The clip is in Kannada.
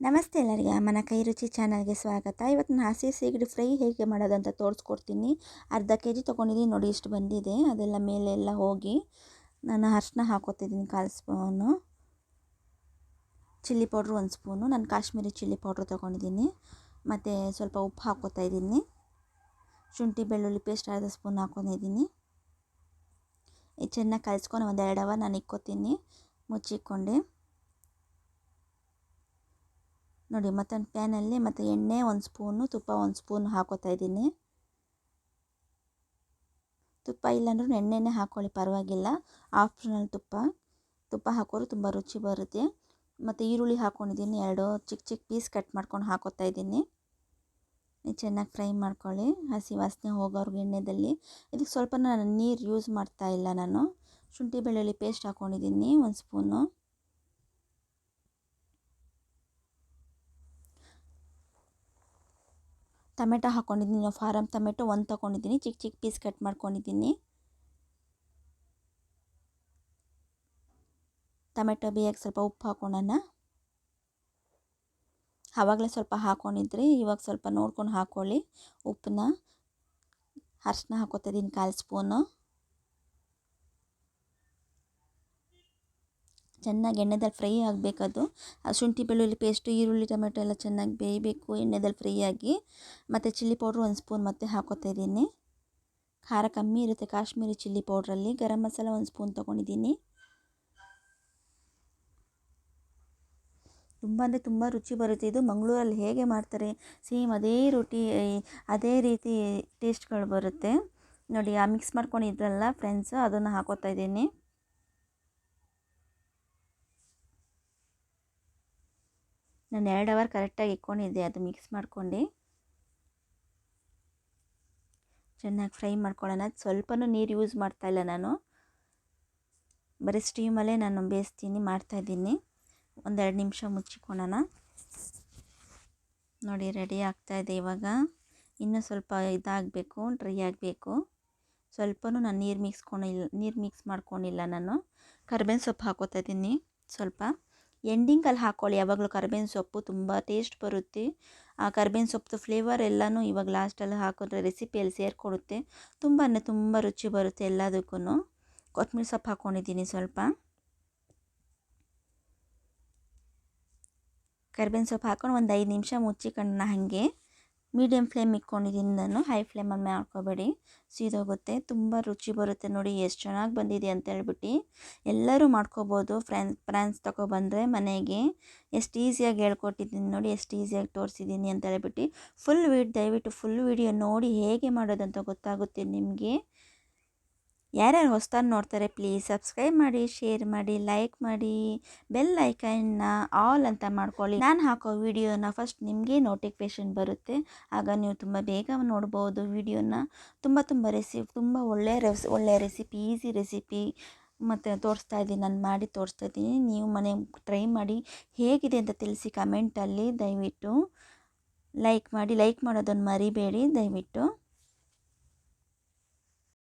ನಮಸ್ತೆ ಎಲ್ಲರಿಗೆ ಅಮ್ಮನ ಕೈ ರುಚಿ ಚಾನಲ್ಗೆ ಸ್ವಾಗತ. ಇವತ್ತು ನಾನು ಹಸಿ ಸೀಗಡಿ ಫ್ರೈ ಹೇಗೆ ಮಾಡೋದಂತ ತೋರಿಸ್ಕೊಡ್ತೀನಿ. ಅರ್ಧ ಕೆ ಜಿ ತೊಗೊಂಡಿದ್ದೀನಿ, ನೋಡಿ ಇಷ್ಟು ಬಂದಿದೆ. ಅದೆಲ್ಲ ಮೇಲೆ ಎಲ್ಲ ಹೋಗಿ ನಾನು ಅರ್ಶಿನ ಹಾಕೋತಿದ್ದೀನಿ ಕಾಲು ಸ್ಪೂನು. ಚಿಲ್ಲಿ ಪೌಡ್ರು ಒಂದು ಸ್ಪೂನು. ನಾನು ಕಾಶ್ಮೀರಿ ಚಿಲ್ಲಿ ಪೌಡ್ರು ತೊಗೊಂಡಿದ್ದೀನಿ. ಮತ್ತು ಸ್ವಲ್ಪ ಉಪ್ಪು ಹಾಕೋತಾ ಇದ್ದೀನಿ. ಶುಂಠಿ ಬೆಳ್ಳುಳ್ಳಿ ಪೇಸ್ಟ್ ಅರ್ಧ ಸ್ಪೂನ್ ಹಾಕೊಂಡಿದ್ದೀನಿ. ಚೆನ್ನಾಗಿ ಕಲಿಸ್ಕೊಂಡು ಒಂದು ಎರಡು ಅವರ್ ನಾನು ಇಕ್ಕೋತೀನಿ. ಮುಚ್ಚಿಕ್ಕೊಂಡು ನೋಡಿ ಮತ್ತೊಂದು ಪ್ಯಾನಲ್ಲಿ ಮತ್ತು ಎಣ್ಣೆ ಒಂದು ಸ್ಪೂನು, ತುಪ್ಪ ಒಂದು ಸ್ಪೂನ್ ಹಾಕೋತಾ ಇದ್ದೀನಿ. ತುಪ್ಪ ಇಲ್ಲಾಂದ್ರೂ ಎಣ್ಣೆನೇ ಹಾಕ್ಕೊಳ್ಳಿ ಪರವಾಗಿಲ್ಲ. ಆಪ್ಷನಲ್ ತುಪ್ಪ. ತುಪ್ಪ ಹಾಕೋರು ತುಂಬ ರುಚಿ ಬರುತ್ತೆ. ಮತ್ತು ಈರುಳ್ಳಿ ಹಾಕ್ಕೊಂಡಿದ್ದೀನಿ ಎರಡು ಚಿಕ್ಕ ಚಿಕ್ಕ ಪೀಸ್ ಕಟ್ ಮಾಡ್ಕೊಂಡು ಹಾಕೋತಾ ಇದ್ದೀನಿ. ಚೆನ್ನಾಗಿ ಫ್ರೈ ಮಾಡ್ಕೊಳ್ಳಿ. ಹಸಿ ವಾಸನೆ ಹೋಗೋರ್ಗೆ ಎಣ್ಣೆದಲ್ಲಿ. ಇದಕ್ಕೆ ಸ್ವಲ್ಪ ನಾನು ನೀರು ಯೂಸ್ ಮಾಡ್ತಾ ಇಲ್ಲ ನಾನು. ಶುಂಠಿ ಬೆಳ್ಳುಳ್ಳಿ ಪೇಸ್ಟ್ ಹಾಕ್ಕೊಂಡಿದ್ದೀನಿ ಒಂದು ಸ್ಪೂನು. ಟೊಮೆಟೊ ಹಾಕ್ಕೊಂಡಿದ್ದೀನಿ ಫಾರಮ್ ಟೊಮೆಟೊ ಒಂದು ತೊಗೊಂಡಿದ್ದೀನಿ, ಚಿಕ್ಕ ಚಿಕ್ಕ ಪೀಸ್ ಕಟ್ ಮಾಡ್ಕೊಂಡಿದ್ದೀನಿ. ಟೊಮೆಟೊ ಬೇಯಕ್ಕೆ ಸ್ವಲ್ಪ ಉಪ್ಪು ಹಾಕೋಣ ಆವಾಗಲೇ ಸ್ವಲ್ಪ ಹಾಕ್ಕೊಂಡಿದ್ರಿ ಇವಾಗ ಸ್ವಲ್ಪ ನೋಡ್ಕೊಂಡು ಹಾಕ್ಕೊಳ್ಳಿ ಉಪ್ಪನ್ನ. ಅರ್ಶಿನ ಹಾಕೋತಿದ್ದೀನಿ ಕಾಲು ಸ್ಪೂನು. ಚೆನ್ನಾಗಿ ಎಣ್ಣೆದಲ್ಲಿ ಫ್ರೈ ಆಗಬೇಕದು ಶುಂಠಿ, ಬೆಳ್ಳುಳ್ಳಿ ಪೇಸ್ಟು ಈರುಳ್ಳಿ, ಟೊಮೆಟೊ ಎಲ್ಲ ಚೆನ್ನಾಗಿ ಬೇಯಬೇಕು ಎಣ್ಣೆದಲ್ಲಿ ಫ್ರೈ ಆಗಿ. ಮತ್ತು ಚಿಲ್ಲಿ ಪೌಡ್ರು ಒಂದು ಸ್ಪೂನ್ ಮತ್ತೆ ಹಾಕೋತಾ ಇದ್ದೀನಿ. ಖಾರ ಕಮ್ಮಿ ಇರುತ್ತೆ ಕಾಶ್ಮೀರಿ ಚಿಲ್ಲಿ ಪೌಡ್ರಲ್ಲಿ. ಗರಂ ಮಸಾಲ ಒಂದು ಸ್ಪೂನ್ ತೊಗೊಂಡಿದ್ದೀನಿ. ತುಂಬ ಅಂದರೆ ತುಂಬ ರುಚಿ ಬರುತ್ತೆ. ಇದು ಮಂಗಳೂರಲ್ಲಿ ಹೇಗೆ ಮಾಡ್ತಾರೆ, ಸೇಮ್ ಅದೇ ರೊಟ್ಟಿ ಅದೇ ರೀತಿ ಟೇಸ್ಟ್ಗಳು ಬರುತ್ತೆ. ನೋಡಿ, ಆ ಮಿಕ್ಸ್ ಮಾಡ್ಕೊಂಡಿದ್ರಲ್ಲ ಫ್ರೆಂಡ್ಸು ಅದನ್ನು ಹಾಕೋತಾ ಇದ್ದೀನಿ. ನಾನು ಎರಡು ಅವರ್ ಕರೆಕ್ಟಾಗಿ ಇಟ್ಕೊಂಡಿದ್ದೆ, ಅದು ಮಿಕ್ಸ್ ಮಾಡ್ಕೊಂಡು. ಚೆನ್ನಾಗಿ ಫ್ರೈ ಮಾಡ್ಕೊಳ್ಳೋಣ. ಸ್ವಲ್ಪನೂ ನೀರು ಯೂಸ್ ಮಾಡ್ತಾಯಿಲ್ಲ ನಾನು. ಬರೀ ಸ್ಟೀಮಲ್ಲೇ ನಾನು ಬೇಯಿಸ್ತೀನಿ ಮಾಡ್ತಾಯಿದ್ದೀನಿ ಒಂದೆರಡು ನಿಮಿಷ ಮುಚ್ಚಿಕೊಳ್ಳೋಣ. ನೋಡಿ ರೆಡಿ ಆಗ್ತಾಯಿದೆ ಇವಾಗ. ಇನ್ನೂ ಸ್ವಲ್ಪ ಇದಾಗಬೇಕು ಡ್ರೈ ಆಗಬೇಕು. ಸ್ವಲ್ಪನೂ ನಾನು ನೀರು ಮಿಕ್ಸ್ಕೊಂಡಿಲ್ಲ ನೀರು ಮಿಕ್ಸ್ ಮಾಡ್ಕೊಂಡಿಲ್ಲ ನಾನು. ಕರ್ಬೇವಿನ ಸೊಪ್ಪು ಹಾಕೋತಾ ಇದ್ದೀನಿ, ಸ್ವಲ್ಪ. ಎಂಡಿಂಗಲ್ಲಿ ಹಾಕ್ಕೊಳ್ಳಿ ಯಾವಾಗಲೂ ಕರ್ಬೇವಿನ ಸೊಪ್ಪು ತುಂಬ ಟೇಸ್ಟ್ ಬರುತ್ತೆ. ಆ ಕರ್ಬೇವಿನ ಸೊಪ್ಪು ಫ್ಲೇವರ್ ಎಲ್ಲನೂ ಇವಾಗ ಲಾಸ್ಟಲ್ಲಿ ಹಾಕಿದ್ರೆ ರೆಸಿಪಿಯಲ್ಲಿ ಸೇರಿಕೊಡುತ್ತೆ. ತುಂಬಾ ತುಂಬ ರುಚಿ ಬರುತ್ತೆ ಎಲ್ಲದಕ್ಕೂ ಕೊತ್ತಂಬರಿ ಸೊಪ್ಪು ಹಾಕ್ಕೊಂಡಿದ್ದೀನಿ ಸ್ವಲ್ಪ. ಕರ್ಬೇವಿನ ಸೊಪ್ಪು ಹಾಕ್ಕೊಂಡು ಒಂದು ಐದು ನಿಮಿಷ ಮುಚ್ಚಿಕೊಂಡು ಹಾಗೆ. ಮೀಡಿಯಮ್ ಫ್ಲೇಮ್ ಇಟ್ಕೊಂಡಿದ್ದೀನಿ ನಾನು ಹೈ ಫ್ಲೇಮಲ್ಲಿ ಮಾಡ್ಕೋಬೇಡಿ. ಸೀದೋಗುತ್ತೆ. ತುಂಬ ರುಚಿ ಬರುತ್ತೆ ನೋಡಿ. ಎಷ್ಟು ಚೆನ್ನಾಗಿ ಬಂದಿದೆ ಅಂತ ಹೇಳ್ಬಿಟ್ಟು ಎಲ್ಲರೂ ಮಾಡ್ಕೋಬೋದು. ಫ್ರೆಂಡ್ಸ್ ಫ್ರಾನ್ಸ್ ತೊಗೊಬಂದರೆ ಮನೆಗೆ ಎಷ್ಟು ಈಸಿಯಾಗಿ ಹೇಳ್ಕೊಟ್ಟಿದ್ದೀನಿ ನೋಡಿ. ಎಷ್ಟು ಈಸಿಯಾಗಿ ತೋರಿಸಿದ್ದೀನಿ ಅಂತ ಹೇಳ್ಬಿಟ್ಟು ಫುಲ್ ವೀಡ್ ದಯವಿಟ್ಟು ಫುಲ್ ವೀಡಿಯೋ ನೋಡಿ ಹೇಗೆ ಮಾಡೋದಂತ ಗೊತ್ತಾಗುತ್ತೆ ನಿಮಗೆ. ಯಾರ್ಯಾರು ಹೊಸ್ದಾಗಿ ನೋಡ್ತಾರೆ ಪ್ಲೀಸ್ ಸಬ್ಸ್ಕ್ರೈಬ್ ಮಾಡಿ ಶೇರ್ ಮಾಡಿ ಲೈಕ್ ಮಾಡಿ ಬೆಲ್ ಐಕನ್ನ ಆಲ್ ಅಂತ ಮಾಡ್ಕೊಳ್ಳಿ. ನಾನು ಹಾಕೋ ವಿಡಿಯೋನ ಫಸ್ಟ್ ನಿಮಗೆ ನೋಟಿಫಿಕೇಷನ್ ಬರುತ್ತೆ. ಆಗ ನೀವು ತುಂಬ ಬೇಗ ನೋಡ್ಬೋದು ವಿಡಿಯೋನ ತುಂಬ ತುಂಬ ರೆಸಿಪಿ ತುಂಬ ಒಳ್ಳೆಯ ರೆಸ್ ಒಳ್ಳೆಯ ರೆಸಿಪಿ ಈಸಿ ರೆಸಿಪಿ ಮತ್ತು ತೋರಿಸ್ತಾ ಇದ್ದೀನಿ, ನಾನು ಮಾಡಿ ತೋರಿಸ್ತಾ ಇದ್ದೀನಿ. ನೀವು ಮನೆ ಟ್ರೈ ಮಾಡಿ ಹೇಗಿದೆ ಅಂತ ತಿಳಿಸಿ ಕಮೆಂಟಲ್ಲಿ ದಯವಿಟ್ಟು ಲೈಕ್ ಮಾಡಿ ಲೈಕ್ ಮಾಡೋದನ್ನು ಮರಿಬೇಡಿ ದಯವಿಟ್ಟು.